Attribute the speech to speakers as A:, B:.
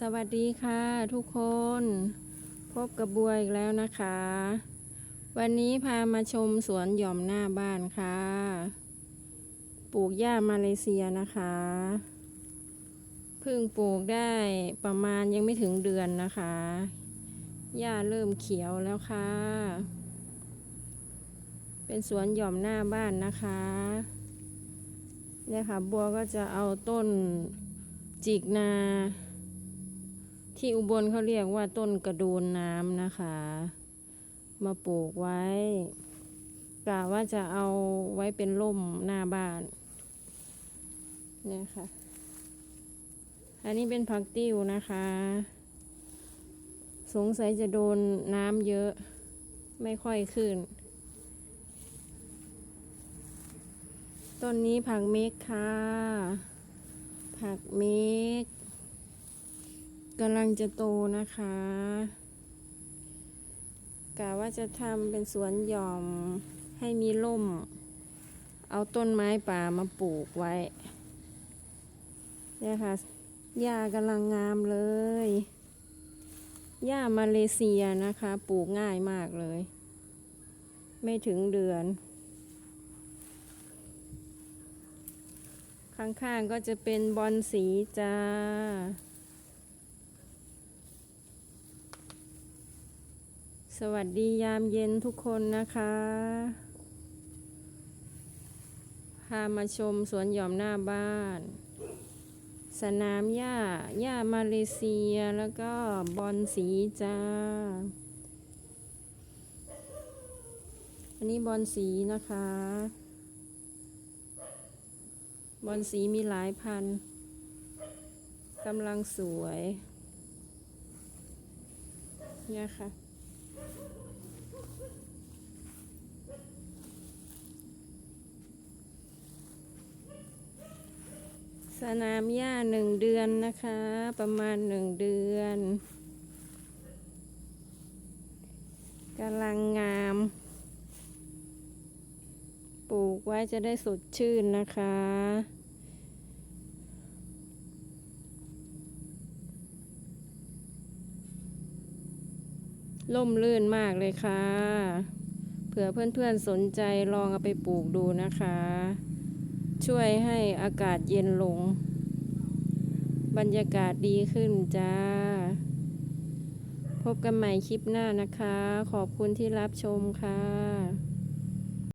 A: สวัสดีค่ะทุกคน พบกับบัวอีกแล้วนะคะ วันนี้พามาชมสวนหย่อมหน้าบ้านค่ะ ปลูกหญ้ามาเลเซียนะคะเพิ่งปลูกได้ประมาณยังไม่ถึงเดือนนะคะหญ้าเริ่มเขียวแล้วค่ะ เป็นสวนหย่อมหน้าบ้านนะคะเนี่ยค่ะบัวก็จะเอาต้นจิกนา ที่อุบลเขาเรียกว่าต้นกระโดนน้ำนะคะ มาปลูกไว้กะว่าจะเอาไว้เป็นร่มหน้าบ้านเนี่ยค่ะ อันนี้เป็นผักติ้วนะคะ สงสัยจะโดนน้ำเยอะไม่ค่อยขึ้น ต้นนี้ผักเมกค่ะ ผักเมก กำลังจะโตนะคะกะว่าจะทำเป็นสวนหย่อมให้มีร่ม เอาต้นไม้ป่ามาปลูกไว้ เนี่ยค่ะหญ้ากำลังงามเลยหญ้ามาเลเซียนะคะ ปลูกง่ายมากเลย ไม่ถึงเดือน ข้างๆก็จะเป็นบอลสีจ้า สวัสดียามเย็นทุกคนนะคะ พามาชมสวนหย่อมหน้าบ้าน สนามหญ้าหญ้ามาเลเซียแล้วก็บอลสีจ้า อันนี้บอลสีนะคะ บอลสีมีหลายพันกำลังสวย เนี่ยค่ะ นามหญ้าหนึ่งเดือนนะคะ ประมาณหนึ่งเดือนกำลังงาม ปลูกไว้จะได้สดชื่นนะคะ ล่มลื่นมากเลยค่ะ เผื่อเพื่อนๆสนใจลองเอาไปปลูกดูนะคะ ช่วยให้อากาศเย็นลง บรรยากาศดีขึ้นจ้า พบกันใหม่คลิปหน้านะคะ ขอบคุณที่รับชมค่ะ